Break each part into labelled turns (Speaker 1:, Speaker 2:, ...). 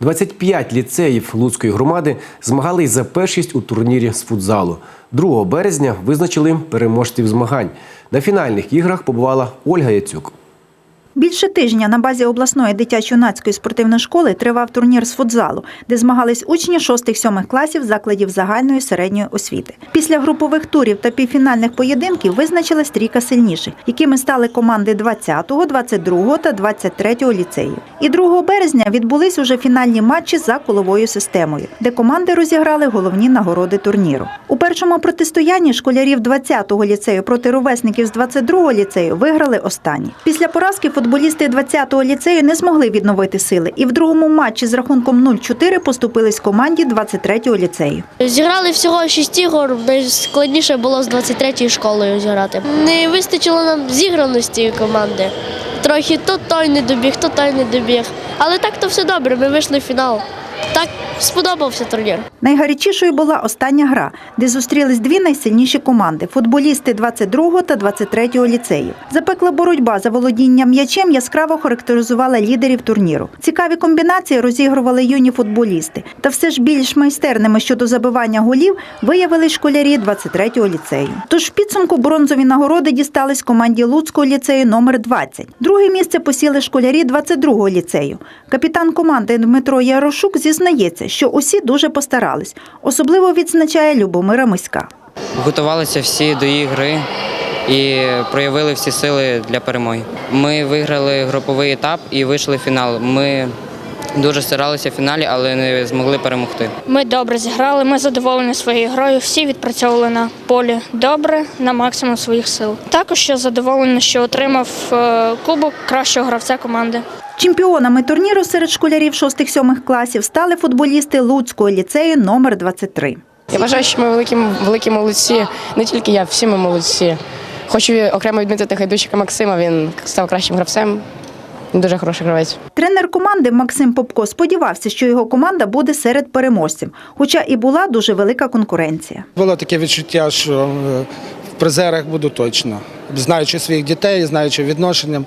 Speaker 1: 25 ліцеїв Луцької громади змагались за першість у турнірі з футзалу. 2 березня визначили переможців змагань. На фінальних іграх побувала Ольга Яцюк.
Speaker 2: Більше тижня на базі обласної дитячо-юнацької спортивної школи тривав турнір з футзалу, де змагались учні 6-7 класів закладів загальної середньої освіти. Після групових турів та півфінальних поєдинків визначилась трійка сильніших, якими стали команди 20-го, 22-го та 23-го ліцеїв. І 2 березня відбулись уже фінальні матчі за коловою системою, де команди розіграли головні нагороди турніру. У першому протистоянні школярів 20-го ліцею проти ровесників з 22-го ліцею виграли останні. Після поразки футболісти 20-го ліцею не змогли відновити сили і в другому матчі з рахунком 0-4 поступились команді 23-го ліцею.
Speaker 3: Зіграли всього 6 ігор, найскладніше було з 23-ю школою зіграти. Не вистачило нам зіграності команди. Трохи то той не добіг, то той не добіг. Але так то все добре, ми вийшли в фінал. Так сподобався турнір.
Speaker 2: Найгарячішою була остання гра, де зустрілись дві найсильніші команди футболісти 22-го та 23-го ліцеїв. Запекла боротьба за володінням м'ячем яскраво характеризувала лідерів турніру. Цікаві комбінації розігрували юні футболісти. Та все ж більш майстерними щодо забивання голів виявили школярі 23-го ліцею. Тож в підсумку бронзові нагороди дістались команді Луцького ліцею номер 20. Друге місце посіли школярі 22-го ліцею. Капітан команди Дмитро Ярошук зізнається, що усі дуже постарались. Особливо відзначає Любомира Миська.
Speaker 4: Готувалися всі до ігри і проявили всі сили для перемоги. Ми виграли груповий етап і вийшли в фінал. Ми дуже старалися в фіналі, але не змогли перемогти.
Speaker 5: Ми добре зіграли, ми задоволені своєю грою. Всі відпрацьовували на полі добре, на максимум своїх сил. Також я задоволений, що отримав е, кубок кращого гравця команди.
Speaker 2: Чемпіонами турніру серед школярів 6-7 класів стали футболісти Луцького ліцею номер 23.
Speaker 6: Я вважаю, що ми великі, великі молодці. Не тільки я, всі ми молодці. Хочу окремо відмітити Гайдучика Максима. Він став кращим гравцем. Дуже хороший гравець.
Speaker 2: Тренер команди Максим Попко сподівався, що його команда буде серед переможців, хоча і була дуже велика конкуренція.
Speaker 7: Було таке відчуття, що е, в призерах буду точно. Знаючи своїх дітей, знаючи відношенням,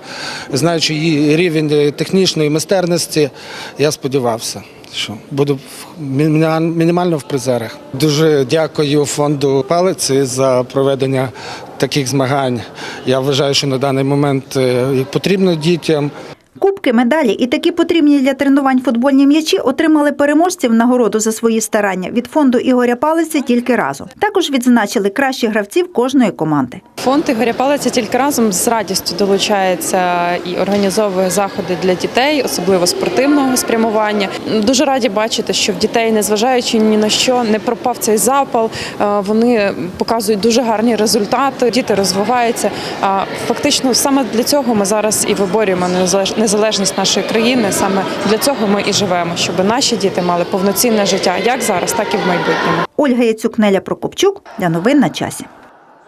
Speaker 7: знаючи її рівень технічної майстерності, я сподівався, що буду мінімально в призерах. Дуже дякую фонду палиці за проведення таких змагань. Я вважаю, що на даний момент е, потрібно дітям.
Speaker 2: Кубки, медалі і такі потрібні для тренувань футбольні м'ячі отримали переможці в нагороду за свої старання від фонду Ігоря Палиці тільки разом. Також відзначили кращих гравців кожної команди.
Speaker 8: Фонд Ігоря Палиця тільки разом з радістю долучається і організовує заходи для дітей, особливо спортивного спрямування. Дуже раді бачити, що в дітей, незважаючи ні на що, не пропав цей запал. Е, Вони показують дуже гарні результати. Діти розвиваються. Фактично, саме для цього ми зараз і виборюємо незалеж- незалежність нашої країни. Саме для цього ми і живемо, щоб наші діти мали повноцінне життя як зараз, так і в майбутньому.
Speaker 2: Ольга Яцюк, Неля Прокопчук для новин на часі.